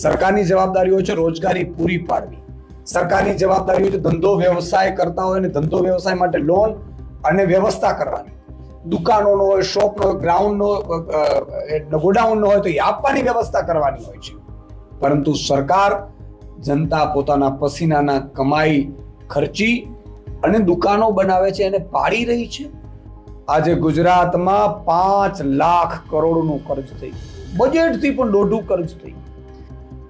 સરકારની જવાબદારીઓ છે રોજગારી પૂરી પાડવી. સરકારની જવાબદારીઓ છે ધંધો વ્યવસાય કરતા હોય અને ધંધો વ્યવસાય માટે લોન અને વ્યવસ્થા કરવાની. દુકાનોનો હોય શોપનો ગ્રાઉન્ડનો ગોડાઉનનો હોય તો એ આપવાની વ્યવસ્થા કરવાની હોય છે. પરંતુ સરકાર જનતા પોતાના પસીનાના કમાઈ ખર્ચી અને દુકાનો બનાવે છે અને પાડી રહી છે. આજે ગુજરાતમાં પાંચ લાખ કરોડનું કર્જ થઈ બજેટથી પણ દોઢું કર્જ થઈ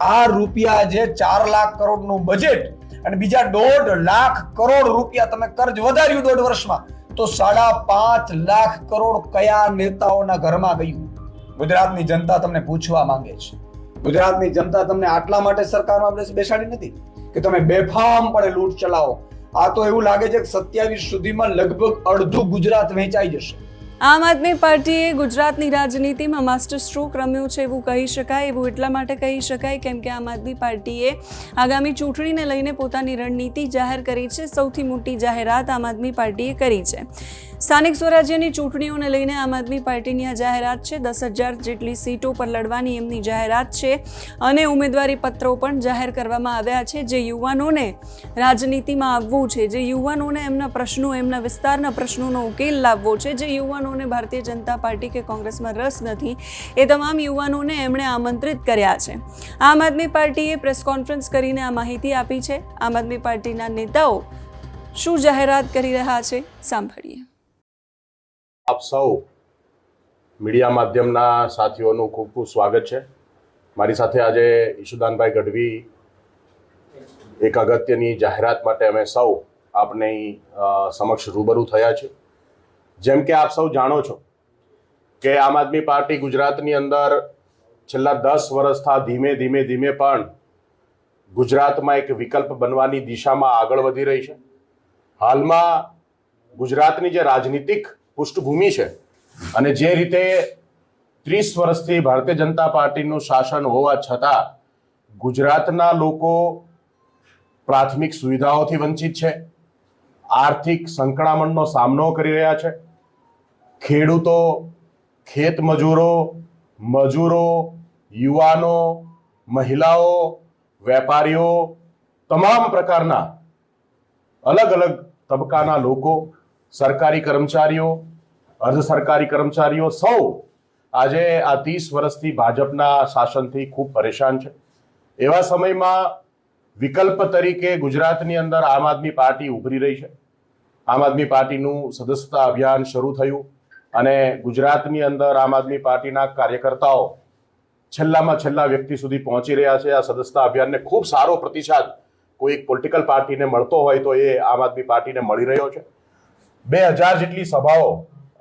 આ રૂપિયા જે ચાર લાખ કરોડનું બજેટ અને બીજા દોઢ લાખ કરોડ રૂપિયા તમે કર્જ વધાર્યું દોઢ વર્ષમાં, તો સાડા પાંચ લાખ કરોડ કયા નેતાઓના ઘરમાં ગયું? ગુજરાતની જનતા તમને પૂછવા માંગે છે. ગુજરાતની જનતા તમને આટલા માટે સરકારમાં બેસ- બેસાડી નથી કે તમે બેફામ પડે લૂંટ ચલાવો. આ તો એવું લાગે છે કે સત્યાવીસ સુધીમાં લગભગ અડધું ગુજરાત વેચાઈ જશે. આમ આદમી પાર્ટીએ ગુજરાતની રાજનીતિમાં માસ્ટર સ્ટ્રોક રમ્યો છે એવું કહી શકાય, એવું એટલા માટે કહી શકાય કેમ કે આમ આદમી પાર્ટીએ આગામી ચૂંટણીને લઈને પોતાની રણનીતિ જાહેર કરી છે, સૌથી મોટી જાહેરાત આમ આદમી પાર્ટીએ કરી છે. સ્થાનિક સ્વરાજ્યની ચૂંટણીઓને લઈને આમ આદમી પાર્ટીની આ જાહેરાત છે. દસ હજાર જેટલી સીટો પર લડવાની એમની જાહેરાત છે અને ઉમેદવારી પત્રો પણ જાહેર કરવામાં આવ્યા છે જે યુવાનોને રાજનીતિમાં આવવું છે, જે યુવાનોને એમના પ્રશ્નો, એમના વિસ્તારના પ્રશ્નોનો ઉકેલ લાવવો છે, જે યુવાનોને ભારતીય જનતા પાર્ટી કે કોંગ્રેસમાં રસ નથી. એ તમામ યુવાનોને એમણે આમંત્રિત કર્યા છે. આમ આદમી પાર્ટીએ પ્રેસ કોન્ફરન્સ કરીને આ માહિતી આપી છે. આમ આદમી પાર્ટીના નેતાઓ શું જાહેરાત કરી રહ્યા છે, સાંભળીએ. આપ સૌ મીડિયા માધ્યમના સાથીઓનું ખૂબ ખૂબ સ્વાગત છે. મારી સાથે આજે ઈશુદાનભાઈ ગઢવી એક અગત્યની જાહેરાત માટે અમે સૌ આપની સમક્ષ રૂબરૂ થયા છે જેમ કે આપ સૌ જાણો છો કે આમ આદમી પાર્ટી ગુજરાતની અંદર છેલ્લા દસ વર્ષથી ધીમે ધીમે ધીમે પણ ગુજરાતમાં એક વિકલ્પ બનવાની દિશામાં આગળ વધી રહી છે. હાલમાં ગુજરાતની જે રાજનીતિક પૃષ્ઠભૂમિ છે. અને જે રીતે ત્રીસ વર્ષથી ભારતીય જનતા પાર્ટીનું શાસન હોવા છતાં ગુજરાતના લોકો પ્રાથમિક સુવિધાઓથી વંચિત છે, આર્થિક સંકળામણનો સામનો કરી રહ્યા છે, ખેડૂતો, ખેત મજૂરો મજૂરો, યુવાનો, મહિલાઓ, વેપારીઓ, તમામ પ્રકારના અલગ અલગ તબક્કાના લોકો સરકારી કર્મચારીઓ, અર્ધ સરકારી કર્મચારીઓ સૌ આજે આ ત્રીસ વર્ષથી ભાજપના શાસનથી ખૂબ પરેશાન છે. એવા સમયમાં વિકલ્પ તરીકે ગુજરાતની અંદર આમ આદમી પાર્ટી ઉભરી રહી છે. આમ આદમી પાર્ટીનું સદસ્યતા અભિયાન શરૂ થયું અને ગુજરાતની અંદર આમ આદમી પાર્ટીના કાર્યકર્તાઓ છેલ્લામાં છેલ્લા વ્યક્તિ સુધી પહોંચી રહ્યા છે. આ સદસ્યતા અભિયાનને ખૂબ સારો પ્રતિસાદ કોઈ એક પોલિટિકલ પાર્ટીને મળતો હોય તો એ આમ આદમી પાર્ટીને મળી રહ્યો છે. બે હજાર જેટલી સભાઓ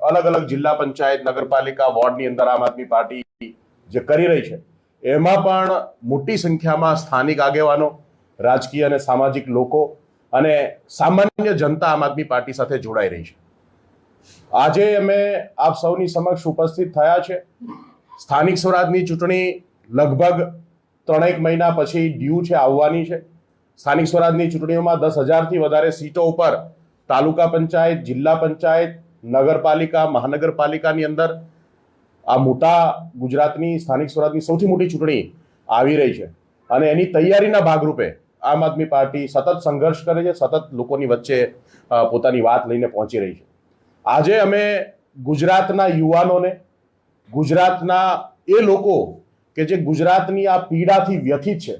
અલગ અલગ જિલ્લા પંચાયત, નગરપાલિકા, વોર્ડની અંદર આમ આદમી પાર્ટી જે કરી રહી છે, એમાં પણ મોટી સંખ્યામાં સ્થાનિક આગેવાનો, રાજકીય અને સામાજિક લોકો અને સામાન્ય જનતા આમ આદમી પાર્ટી સાથે જોડાઈ રહી છે. આજે અમે આપ સૌની સમક્ષ ઉપસ્થિત થયા છે. સ્થાનિક સ્વરાજની ચૂંટણી લગભગ ત્રણેક મહિના પછી ડ્યુ છે, આવવાની છે. સ્થાનિક સ્વરાજની ચૂંટણીઓમાં દસ હજારથી વધારે સીટો ઉપર તાલુકા પંચાયત, જિલ્લા પંચાયત, નગરપાલિકા, મહાનગરપાલિકાની અંદર આ મોટા ગુજરાતની સ્થાનિક સ્વરાજની સૌથી મોટી ચૂંટણી આવી રહી છે. અને એની તૈયારીના ભાગરૂપે આમ આદમી પાર્ટી સતત સંઘર્ષ કરે છે, સતત લોકોની વચ્ચે પોતાની વાત લઈને પહોંચી રહી છે. આજે અમે ગુજરાતના યુવાનોને, ગુજરાતના એ લોકો કે જે ગુજરાતની આ પીડાથી વ્યથિત છે,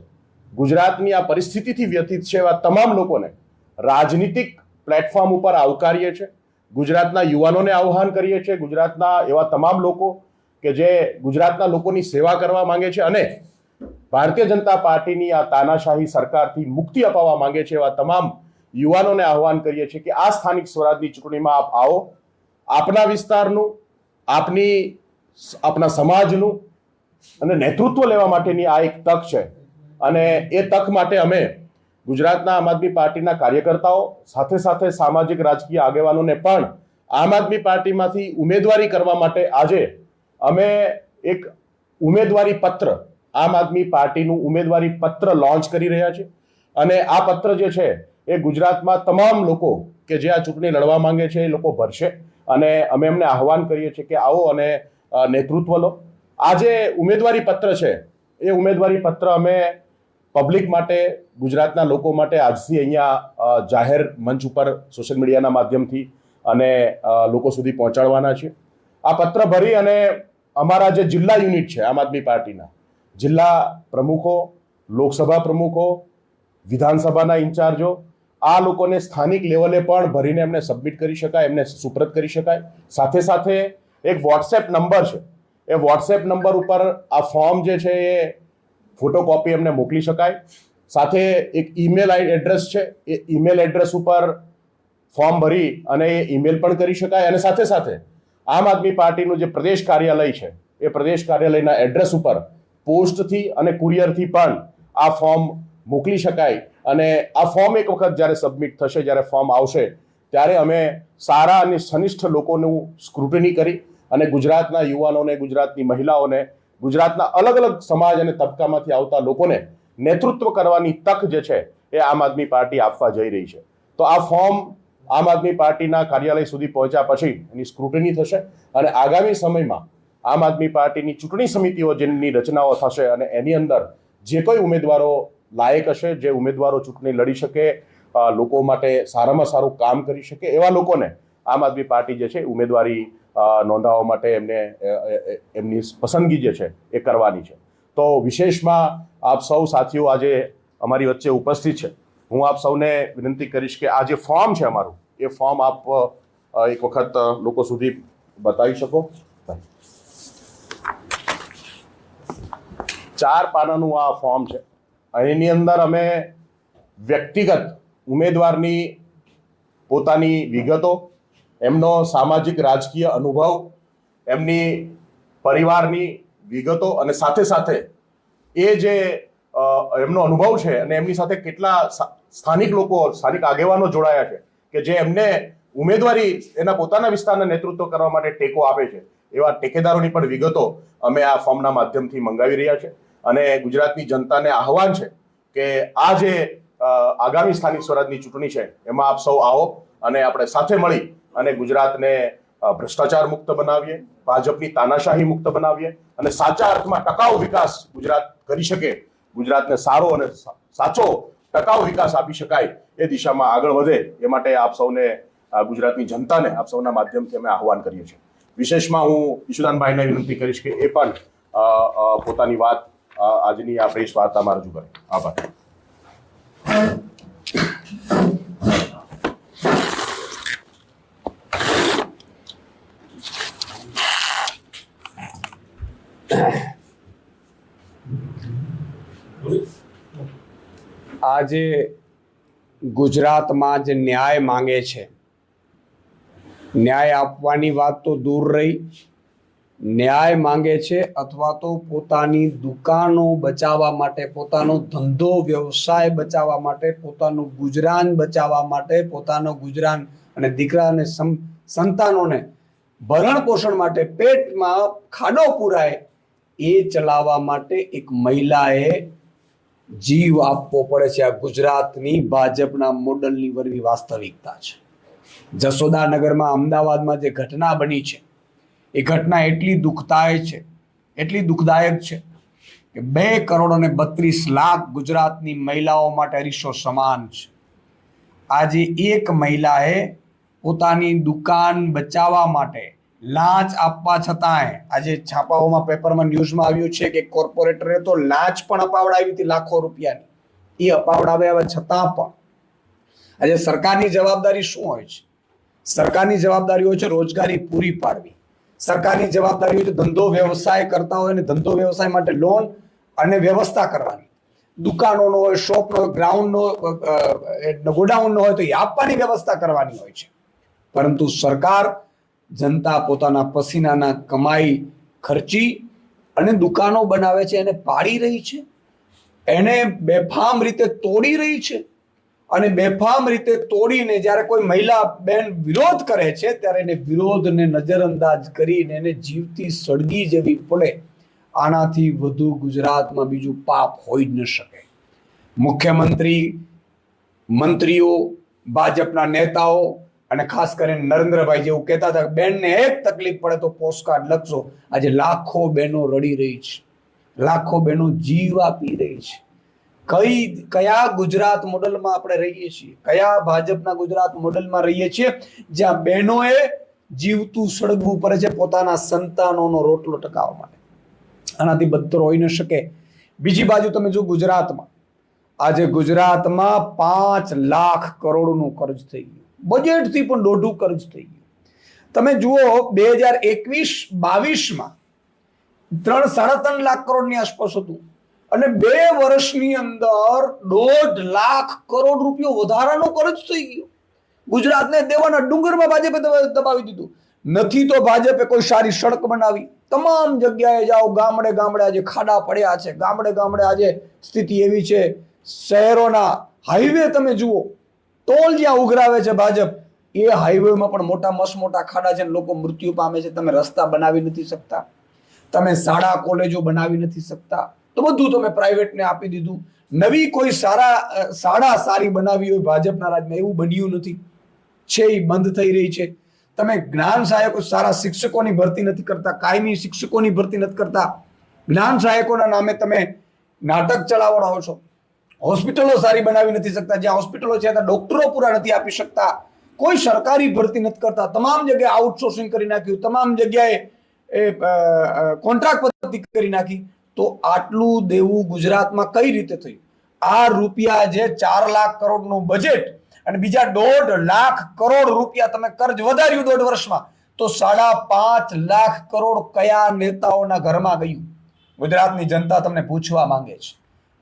ગુજરાતની આ પરિસ્થિતિથી વ્યથિત છે એવા તમામ લોકોને રાજનીતિક પ્લેટફોર્મ ઉપર આવકારીએ છીએ. ગુજરાતના યુવાનોને આહ્વાન કરીએ છીએ. ગુજરાતના એવા તમામ લોકો કે જે ગુજરાતના લોકોની સેવા કરવા માંગે છે અને ભારતીય જનતા પાર્ટીની આ તાનાશાહી સરકારથી મુક્તિ અપાવવા માંગે છે એવા તમામ યુવાનોને આહ્વાન કરીએ છીએ કે આ સ્થાનિક સ્વરાજની ચૂંટણીમાં આપ આવો. આપના વિસ્તારનું, આપની આપના સમાજનું અને નેતૃત્વ લેવા માટેની આ એક તક છે. અને એ તક માટે અમે ગુજરાતના આમ આદમી પાર્ટીના કાર્યકર્તાઓ, સાથે સાથે સામાજિક રાજકીય આગેવાનોને પણ આમ આદમી પાર્ટીમાંથી ઉમેદવારી કરવા માટે આજે અમે એક ઉમેદવારી પત્ર, આમ આદમી પાર્ટીનું ઉમેદવારી પત્ર લોન્ચ કરી રહ્યા છે અને આ પત્ર જે છે, એ ગુજરાતમાં તમામ લોકો કે જે આ ચૂંટણી લડવા માંગે છે, એ લોકો ભરશે. અને અમે એમને આહવાન કરીએ છીએ કે આવો અને નેતૃત્વ લો. આ જે ઉમેદવારી પત્ર છે, એ ઉમેદવારી પત્ર અમે પબ્લિક માટે, ગુજરાતના લોકો માટે આજથી અહીંયા જાહેર મંચ ઉપર સોશિયલ મીડિયાના માધ્યમથી અને લોકો સુધી પહોંચાડવાના છે. આ પત્ર ભરી અને અમારા જે જિલ્લા યુનિટ છે, આમ આદમી પાર્ટીના, જિલ્લા પ્રમુખો, લોકસભા પ્રમુખો, વિધાનસભાના ઇન્ચાર્જો, આ લોકોને સ્થાનિક લેવલે પણ ભરીને એમને સબમિટ કરી શકાય, એમને સુપ્રત કરી શકાય. સાથે સાથે એક વોટ્સએપ નંબર છે. એ વોટ્સએપ નંબર ઉપર આ ફોર્મ જે છે એ ફોટોકોપી એમને મોકલી શકાય. સાથે એક ઈમેલ એડ્રેસ છે, એ ઈમેલ એડ્રેસ ઉપર ફોર્મ ભરી અને એ ઈમેલ પણ કરી શકાય. અને સાથે સાથે આમ આદમી પાર્ટીનું જે પ્રદેશ કાર્યાલય છે, એ પ્રદેશ કાર્યાલયના એડ્રેસ ઉપર પોસ્ટથી અને કુરિયરથી પણ આ ફોર્મ મોકલી શકાય. અને આ ફોર્મ એક વખત જ્યારે સબમિટ થશે, જ્યારે ફોર્મ આવશે, ત્યારે અમે સારા અને સનિષ્ઠ લોકોનું સ્ક્રુટની કરી અને ગુજરાતના યુવાનોને, ગુજરાતની મહિલાઓને ગુજરાતના અલગ અલગ સમાજ અને તબક્કામાંથી આવતા લોકોને નેતૃત્વ કરવાની તક જે છે એ આમ આદમી પાર્ટી આપવા જઈ રહી છે. તો આ ફોર્મ આમ આદમી પાર્ટીના કાર્યાલય સુધી પહોંચ્યા પછી એની સ્ક્રુટની થશે અને આગામી સમયમાં આમ આદમી પાર્ટીની ચૂંટણી સમિતિઓ જેની રચનાઓ થશે અને એની અંદર જે કોઈ ઉમેદવારો લાયક હશે, જે ઉમેદવારો ચૂંટણી લડી શકે લોકો માટે સારામાં સારું કામ કરી શકે એવા લોકોને આમ આદમી પાર્ટી જે છે ઉમેદવારી નોંધાવવા માટે એમને એમની પસંદગી જે છે, એ કરવાની છે. તો વિશેષમાં આપ સૌ સાથીઓ આજે અમારી વચ્ચે ઉપસ્થિત છે. હું આપ સૌને વિનંતી કરીશ કે આ જે ફોર્મ છે અમારું, એ ફોર્મ આપ એક વખત લોકો સુધી બતાવી શકો. ચાર પાનાનું આ ફોર્મ છે. એની અંદર અમે વ્યક્તિગત ઉમેદવારની પોતાની વિગતો એમનો સામાજિક રાજકીય અનુભવ, એમની પરિવારની વિગતો અને સાથે સાથે એ જે એમનો અનુભવ છે અને એમની સાથે કેટલા સ્થાનિક લોકો, સ્થાનિક આગેવાનો જોડાયા છે કે જે એમને ઉમેદવારી, એના પોતાના વિસ્તારના નેતૃત્વ કરવા માટે ટેકો આપે છે. એવા ટેકેદારોની પણ વિગતો અમે આ ફોર્મના માધ્યમથી મંગાવી રહ્યા છે. અને ગુજરાતની જનતાને આહવાન છે કે આ જે આગામી સ્થાનિક સ્વરાજની ચૂંટણી છે, એમાં આપ સૌ આવો. અને આપણે સાથે મળી અને ગુજરાતને ભ્રષ્ટાચાર મુક્ત બનાવીએ, ભાજપની તાનાશાહી મુક્ત બનાવીએ અને સાચા અર્થમાં ટકાઉ વિકાસ ગુજરાત કરી શકે, ગુજરાતને સારો અને સાચો ટકાઉ વિકાસ આપી શકાય એ દિશામાં આગળ વધે એ માટે આપ સૌને ગુજરાતની જનતાને આપ સૌના માધ્યમથી અમે આહવાન કરીએ છીએ. વિશેષમાં હું ઈશુદાનભાઈને વિનંતી કરીશ કે એ પણ પોતાની વાત આજની આ પ્રેસ વાર્તામાં રજૂ કરે. આભાર. આજે ગુજરાતમાં જ ન્યાય માંગે છે. ન્યાય આપવાની વાત તો દૂર રહી. ન્યાય માંગે છે અથવા તો પોતાની દુકાનો બચાવવા માટે, પોતાનો ધંધો, વ્યવસાય બચાવવા માટે, પોતાનું ગુજરાન બચાવવા માટે, પોતાનો ગુજરાન અને દીકરા અને સં- સંતાનોને ભરણ પોષણ માટે, પેટમાં ખાડો પુરાય એ ચલાવવા માટે એક મહિલાએ જીવ આપવો પડે છે આ ગુજરાતની ભાજપના મોડલની વરવી વાસ્તવિકતા છે. જસોદાનગરમાં અમદાવાદમાં જે ઘટના બની છે, એ ઘટના એટલી દુઃખદાયક છે, એટલી દુઃખદાયક છે કે બે કરોડ અને બત્રીસ લાખ ગુજરાતની મહિલાઓ માટે અરીસો સમાન છે. આજે એક મહિલાએ પોતાની દુકાન બચાવવા માટે લાંચ આપવા છતાંય. આજે છાપાઓમાં પેપરમાં ન્યૂઝમાં આવ્યું છે કે કોર્પોરેટરે તો લાંચ પણ અપાવડાવી હતી લાખો રૂપિયાની. એ અપાવડાવ્યા છતાં પણ. આજે સરકારની જવાબદારી શું હોય છે? સરકારની જવાબદારી હોય છે રોજગારી પૂરી પાડવી. સરકારની જવાબદારી હોય છે ધંધો વ્યવસાય કરતા હોય અને ધંધો વ્યવસાય માટે લોન અને વ્યવસ્થા કરવાની. દુકાનોનો હોય, શોપનો ગ્રાઉન્ડનો ગોડાઉનનો હોય તો એ આપવાની વ્યવસ્થા કરવાની હોય છે. પરંતુ સરકાર જનતા પોતાના પસીનાના કમાઈ ખર્ચી અને દુકાનો બનાવે છે એને પાડી રહી છે. એને બેફામ રીતે તોડી રહી છે. અને બેફામ રીતે તોડીને જ્યારે કોઈ મહિલા બેન વિરોધ કરે છે, ત્યારે એને વિરોધને નજરઅંદાજ કરીને એને જીવતી સળગી જેવી પડે આનાથી વધુ ગુજરાતમાં બીજું પાપ હોઈ જ ન શકે. મુખ્યમંત્રી, મંત્રીઓ, ભાજપના નેતાઓ અને ખાસ કરીને નરેન્દ્રભાઈ જેવું કહેતા હતા બેનને એક તકલીફ પડે તો પોસ્ટકાર્ડ લખશો આજે લાખો બહેનો રડી રહી છે. લાખો બહેનો જીવ આપી રહી છે. કઈ, કયા ગુજરાત મોડલમાં આપણે રહીએ છીએ? કયા ભાજપના ગુજરાત મોડલમાં રહીએ છીએ? જ્યાં બહેનોએ જીવતું સળગવું પડે છે પોતાના સંતાનોનો રોટલો ટકાવવા માટે. આનાથી બદતર હોઈ ન શકે. બીજી બાજુ તમે જો ગુજરાતમાં, આજે ગુજરાતમાં પાંચ લાખ કરોડનું કર્જ થઈ ગયું. બજેટથી પણ દોઢું કર્જ થઈ ગયું. તમે જુઓ, બે હજાર એકવીસ, બાવીસમાં ત્રણ, સાડા ત્રણ લાખ કરોડની આસપાસ હતું. અને બે વર્ષની અંદર દોઢ લાખ કરોડ રૂપિયો વધારાનો કર્જ થઈ ગયો. ગુજરાતને દેવાના ડુંગરમાં ભાજપે દબાવી દીધું. નથી તો ભાજપે કોઈ સારી સડક બનાવી. તમામ જગ્યાએ જાઓ, ગામડે ગામડે આજે ખાડા પડ્યા છે. ગામડે ગામડે આજે સ્થિતિ એવી છે. શહેરોના હાઈવે તમે જુઓ ટોલ જ્યાં ઉઘરાવે છે ભાજપ, એ હાઈવેમાં પણ મોટા મસ્ત મોટા ખાડા છે લોકો મૃત્યુ પામે છે. તમે રસ્તા બનાવી નથી શકતા. તમે શાળા, કોલેજો બનાવી નથી શકતા. તો બધું તમે પ્રાઇવેટને આપી દીધું. નવી કોઈ સારા શાળા સારી બનાવી હોય ભાજપના રાજમાં, એવું બન્યું નથી. છે એ બંધ થઈ રહી છે. તમે જ્ઞાન સહાયકો સારા શિક્ષકોની ભરતી નથી કરતા, કાયમી શિક્ષકોની ભરતી નથી કરતા. જ્ઞાન સહાયકોના નામે તમે નાટક ચલાવડાવો છો. હોસ્પિટલો સારી બનાવી નથી શકતા, જ્યાં હોસ્પિટલો છે ત્યાં ડોક્ટરો પૂરા નથી આપી શકતા. કોઈ સરકારી ભરતી નથી કરતા. તમામ જગ્યાએ આઉટસોર્સિંગ કરી નાખ્યું, તમામ જગ્યાએ એ કોન્ટ્રાક્ટ પદ્ધતિ કરી નાખી. તો આટલું દેવું ગુજરાતમાં કઈ રીતે થયું? આ રૂપિયા જે ચાર લાખ કરોડનું બજેટ અને બીજા દોઢ લાખ કરોડ રૂપિયા તમે કર્જ વધાર્યું દોઢ વર્ષમાં, તો સાડા પાંચ લાખ કરોડ કયા નેતાઓના ઘરમાં ગયું? ગુજરાતની જનતા તમને પૂછવા માંગે છે.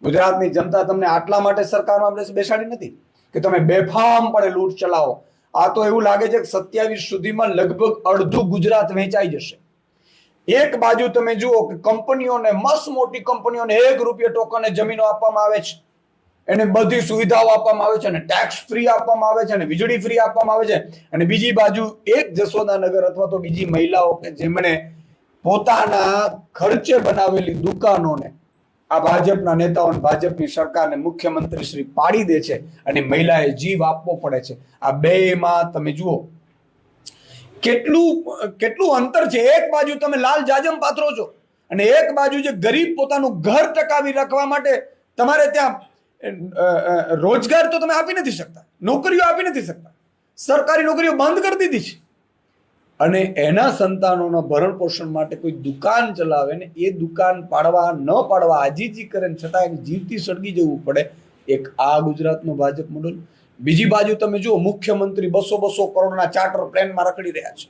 ગુજરાતની જનતા તમને આટલા માટે સરકારમાં બેસાડી નથી? કે તમે બેફામ પડે લૂંટ ચલાવો? આ તો એવું લાગે છે કે સત્યાવીસ સુધીમાં લગભગ અડધું ગુજરાત વેચાઈ જશે. એક બાજુ તમે જુઓ કે કંપનીઓને મસ્ત મોટી કંપનીઓને એક રૂપિયા ટોકને જમીનો આપવામાં આવે છે. એને બધી સુવિધાઓ આપવામાં આવે છે અને ટેક્સ ફ્રી આપવામાં આવે છે અને વીજળી ફ્રી આપવામાં આવે છે. અને બીજી બાજુ એક જશોદાનગર અથવા તો બીજી મહિલાઓ કે જેમણે પોતાના ખર્ચે બનાવેલી દુકાનોને આ ભાજપના નેતાઓ ભાજપની સરકારને મુખ્યમંત્રી શ્રી પાડી દે છે અને મહિલાએ જીવ આપવો પડે છે. આ બેમાં તમે જુઓ, કેટલું કેટલું અંતર છે. એક બાજુ તમે લાલ જાજમ પાથરો છો અને એક બાજુ જે ગરીબ પોતાનું ઘર ટકાવી રાખવા માટે તમારે ત્યાં રોજગાર તો તમે આપી નથી શકતા, નોકરીઓ આપી નથી શકતા. સરકારી નોકરીઓ બંધ કરી દીધી છે. અને એના સંતાનોના ભરણ પોષણ માટે કોઈ દુકાન ચલાવે ને એ દુકાન પાડવા ન પાડવા આજીજી કરે ને છતાં એને જીવતી સળગી જવું પડે, એક આ ગુજરાતનો ભાજપ મોડલ. બીજી બાજુ તમે જુઓ, મુખ્યમંત્રી બસો બસો કરોડના ચાર્ટર પ્લેનમાં રખડી રહ્યા છે.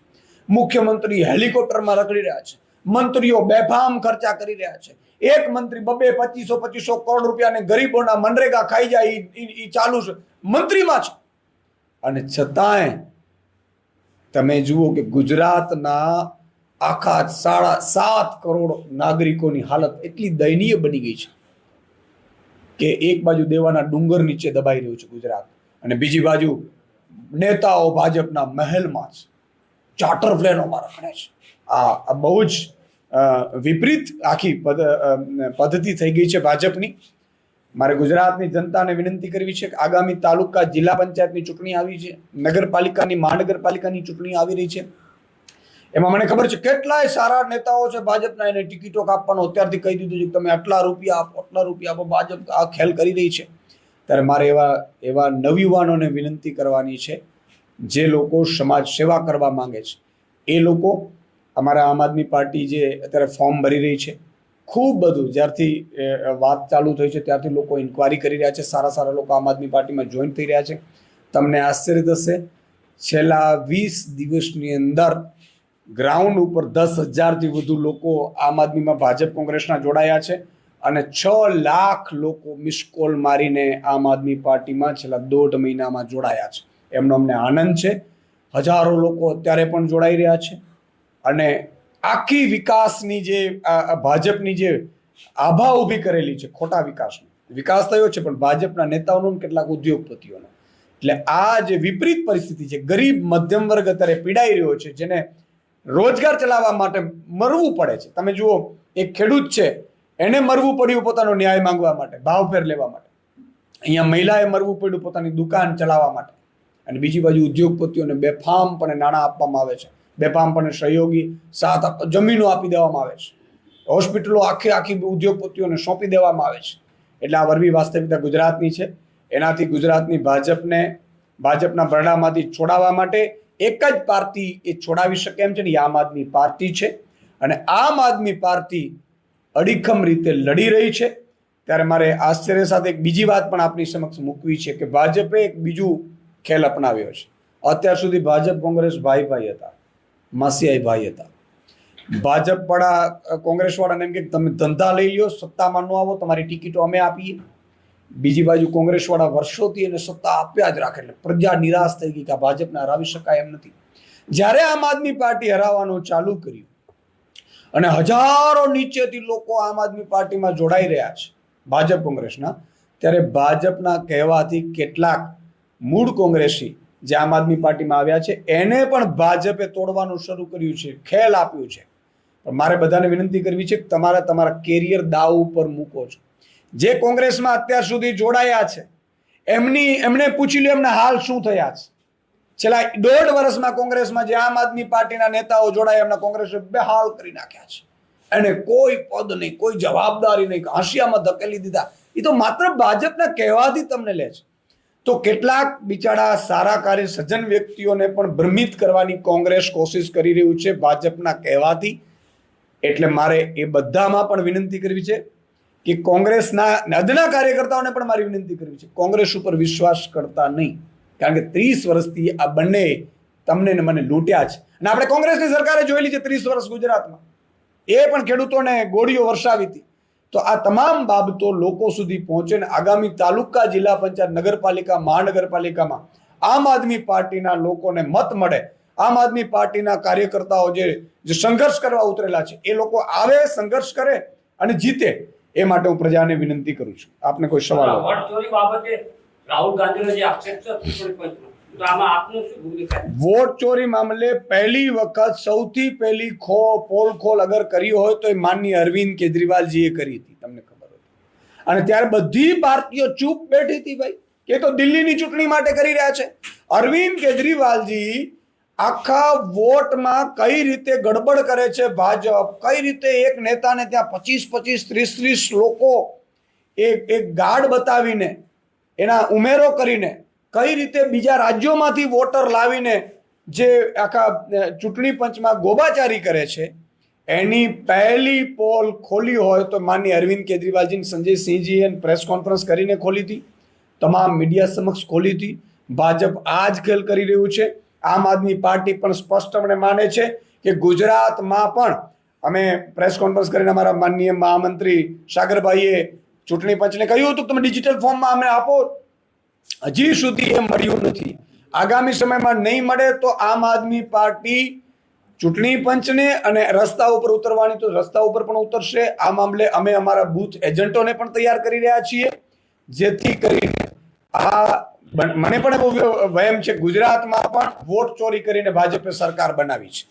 મુખ્યમંત્રી હેલિકોપ્ટરમાં રખડી રહ્યા છે. મંત્રીઓ બેફામ ખર્ચા કરી રહ્યા છે. એક મંત્રી બબે પચીસો પચીસો કરોડ રૂપિયાને ગરીબોના મનરેગા ખાઈ જાય એ ચાલુ છે. મંત્રીમાં છે. અને છતાંય તમે જુઓ કે ગુજરાતના આખા સાડા સાત કરોડ નાગરિકોની હાલત એટલી દયનીય બની ગઈ છે કે એક બાજુ દેવાના ડુંગર નીચે દબાઈ રહ્યું છે ગુજરાત અને બીજી બાજુ નેતાઓ ભાજપના મહેલમાં જ ચાર્ટર પ્લેનોમાં રખડે છે. આ આ બહુ જ વિપરીત આખી પદ પદ્ધતિ થઈ ગઈ છે ભાજપની. મારે ગુજરાતની જનતાને વિનંતી કરવી છે કે આગામી તાલુકા જિલ્લા પંચાયતની ચૂંટણી આવી છે, નગરપાલિકાની, મહાનગરપાલિકાની ચૂંટણી આવી રહી છે. એમાં મને ખબર છે કેટલાય સારા નેતાઓ છે ભાજપના એને ટિકિટો કાપવાનો. અત્યારથી કહી દીધું છે કે તમે આટલા રૂપિયા આપો, આટલા રૂપિયા આપો, ભાજપ આ ખેલ કરી રહી છે. ત્યારે મારે એવા એવા નવયુવાનોને વિનંતી કરવાની છે, જે લોકો સમાજ સેવા કરવા માંગે છે. એ લોકો અમારા આમ આદમી પાર્ટી જે અત્યારે ફોર્મ ભરી રહી છે ખૂબ બધું. જ્યારથી વાત ચાલુ થઈ છે, ત્યારથી લોકો ઇન્ક્વાયરી કરી રહ્યા છે. સારા સારા લોકો આમ આદમી પાર્ટીમાં જોઈન થઈ રહ્યા છે. તમને આશ્ચર્ય થશે, છેલ્લા વીસ દિવસની અંદર ગ્રાઉન્ડ ઉપર દસ હજારથી વધુ લોકો આમ આદમીમાં ભાજપ કોંગ્રેસના જોડાયા છે અને છ લાખ લોકો મિસ કોલ મારીને આમ આદમી પાર્ટીમાં છેલ્લા દોઢ મહિનામાં જોડાયા છે. એમનો અમને આનંદ છે. હજારો લોકો અત્યારે પણ જોડાઈ રહ્યા છે. અને આખી વિકાસની જે ભાજપની જે આભા ઊભી કરેલી છે, ખોટા વિકાસની. વિકાસ થયો છે, પણ ભાજપના નેતાઓનો કેટલાક ઉદ્યોગપતિઓનો. એટલે આ જે વિપરીત પરિસ્થિતિ છે, ગરીબ મધ્યમ વર્ગ અત્યારે પીડાઈ રહ્યો છે, જેને રોજગાર ચલાવવા માટે મરવું પડે છે. તમે જુઓ, એક ખેડૂત છે, એને મરવું પડ્યું પોતાનો ન્યાય માંગવા માટે ભાવફેર લેવા માટે. અહીંયા મહિલાએ મરવું પડ્યું પોતાની દુકાન ચલાવવા માટે. અને બીજી બાજુ ઉદ્યોગપતિઓને બેફામ પણ નાણાં આપવામાં આવે છે. બેફામપણે સહયોગી, સાથ જમીનો આપી દેવામાં આવે છે. હોસ્પિટલો આખી આખી ઉદ્યોગપતિઓને સોંપી દેવામાં આવે છે. એટલે આ વરવી વાસ્તવિકતા ગુજરાતની છે. એનાથી ગુજરાતની ભાજપને, ભાજપના બરડામાંથી છોડાવવા માટે એક જ પાર્ટી એ છોડાવી શકે એમ છે ને આમ આદમી પાર્ટી છે. અને આમ આદમી પાર્ટી અડીખમ રીતે લડી રહી છે. ત્યારે મારે આશ્ચર્ય સાથે એક બીજી વાત પણ આપની સમક્ષ મૂકવી છે કે ભાજપે એક બીજું ખેલ અપનાવ્યો છે. અત્યાર સુધી ભાજપ, કોંગ્રેસ ભાઈ ભાઈ હતા. માસિયાઈ ભાઈ હતા. ભાજપ વાળા કોંગ્રેસ વાળાને એમ કે, તમે ધંધા લઈ લ્યો, સત્તામાં ન આવો, તમારી ટિકિટો અમે આપીએ. બીજી બાજુ કોંગ્રેસ વાળા વર્ષોથી એને સત્તા આપ્યા જ રાખે, એટલે પ્રજા નિરાશ થઈ ગઈ કે આ ભાજપને હરાવી શકાય એમ નથી. જ્યારે આમ આદમી પાર્ટી હરાવવાનું ચાલુ કર્યું, અને હજારો નીચેથી લોકો આમ આદમી પાર્ટીમાં જોડાઈ રહ્યા છે, ભાજપ કોંગ્રેસના, ત્યારે ભાજપના કહેવાથી કેટલાક મૂળ કોંગ્રેસી જે આમ આદમી પાર્ટીમાં આવ્યા છે, એને પણ ભાજપે તોડવાનું શરૂ કર્યું છે, ખેલ આપ્યું છે. પણ મારે બધાને વિનંતી કરવી છે કે તમારે તમારા કેરિયર દાવ ઉપર મૂકો છો. જે કોંગ્રેસમાં અત્યાર સુધી જોડાયા છે, એમની, એમણે પૂછી લ્યો એમના હાલ શું થયા છે. છેલ્લા દોઢ વર્ષમાં કોંગ્રેસમાં જે આમ આદમી પાર્ટીના નેતાઓ જોડાયા, એમના કોંગ્રેસે બેહાલ કરી નાખ્યા છે. એને કોઈ પદ નહીં, કોઈ જવાબદારી નહીં હાંસિયામાં ધકેલી દીધા. એ તો માત્ર ભાજપના કહેવાથી તમને લે છે. તો કેટલાક બિચારા સારા કાર્ય સજ્જન વ્યક્તિઓને પણ ભ્રમિત કરવાની કોંગ્રેસ કોશિશ કરી રહ્યું છે ભાજપના કહેવાથી. એટલે મારે એ બધામાં પણ વિનંતી કરવી છે કે કોંગ્રેસના અદના કાર્યકર્તાઓને પણ મારી વિનંતી કરવી છે. કોંગ્રેસ ઉપર વિશ્વાસ કરતા નહીં. કારણ કે ત્રીસ વર્ષથી આ બંને તમને ને મને લૂંટ્યા છે અને આપણે કોંગ્રેસની સરકારે જોયેલી છે ત્રીસ વર્ષ ગુજરાતમાં. એ પણ ખેડૂતોને ગોળીઓ વરસાવી હતી. તો આ તમામ બાબતો લોકો સુધી પહોંચે ને આગામી તાલુકા જિલ્લા પંચાયત નગરપાલિકા, મહાનગરપાલિકામાં આમ આદમી પાર્ટીના લોકોને મત મળે. આમ આદમી પાર્ટીના કાર્યકર્તાઓ જે જે સંઘર્ષ કરવા ઉતરેલા છે, એ લોકો આવે, સંઘર્ષ કરે અને જીતે. એ માટે હું પ્રજાને વિનંતી કરું છું. આપને કોઈ સવાલ? રાહુલ ગાંધીનો જે આક્ષેપ છે વોટ ચોરી મામલે પહેલી વખત સૌથી પહેલી ખો, પોલ ખોલ અગર કરી હોય તો એ માનની અરવિંદ કેજરીવાલજીએ કરી હતી, તમને ખબર હોય અને ત્યારે બધી પાર્ટીઓ ચૂપ બેઠી હતી ભાઈ, કે તો દિલ્હીની ચૂંટણી માટે કરી રહ્યા છે. અરવિંદ કેજરીવાલજી આખા વોટમાં કઈ રીતે ગડબડ કરે છે ભાજપ, કઈ રીતે એક નેતાને ત્યાં પચીસ પચીસ, ત્રીસ ત્રીસ લોકો એક એક ગાર્ડ બતાવીને, એના ઉમેરો કરીને કઈ રીતે બીજા રાજ્યોમાંથી વોટર લાવીને જે આખા ચૂંટણી પંચમાં ગોબાચારી કરે છે, એની પહેલી પોલ ખોલી હોય તો માનની અરવિંદ કેજરીવાલજી સંજય સિંહજીએ પ્રેસ કોન્ફરન્સ કરીને ખોલી હતી, તમામ મીડિયા સમક્ષ ખોલી હતી. ભાજપ આ જ ખેલ કરી રહ્યું છે. આમ આદમી પાર્ટી પણ સ્પષ્ટપણે માને છે કે ગુજરાતમાં પણ અમે પ્રેસ કોન્ફરન્સ કરીને અમારા માનનીય મહામંત્રી સાગરભાઈએ ચૂંટણી પંચને કહ્યું હતું કે તમે ડિજિટલ ફોર્મમાં અમને આપો. હજી સુધી એ મળ્યું નથી. આગામી સમયમાં નહીં મળે તો આમ આદમી પાર્ટી ચૂંટણી પંચને અને રસ્તા ઉપર ઉતરવાની તો રસ્તા ઉપર પણ ઉતરશે. આ મામલે અમે અમારા બૂથ એજન્ટોને પણ તૈયાર કરી રહ્યા છીએ. જેથી કરીને આ મને પણ એવો વહેમ છે, ગુજરાતમાં પણ વોટ ચોરી કરીને ભાજપે સરકાર બનાવી છે.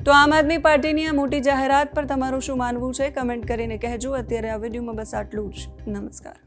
તો આમ આદમી પાર્ટીની આ મોટી જાહેરાત પર તમારું શું માનવું છે? કમેન્ટ કરીને કહેજો. અત્યારે આ વિડીયોમાં બસ આટલું જ. નમસ્કાર.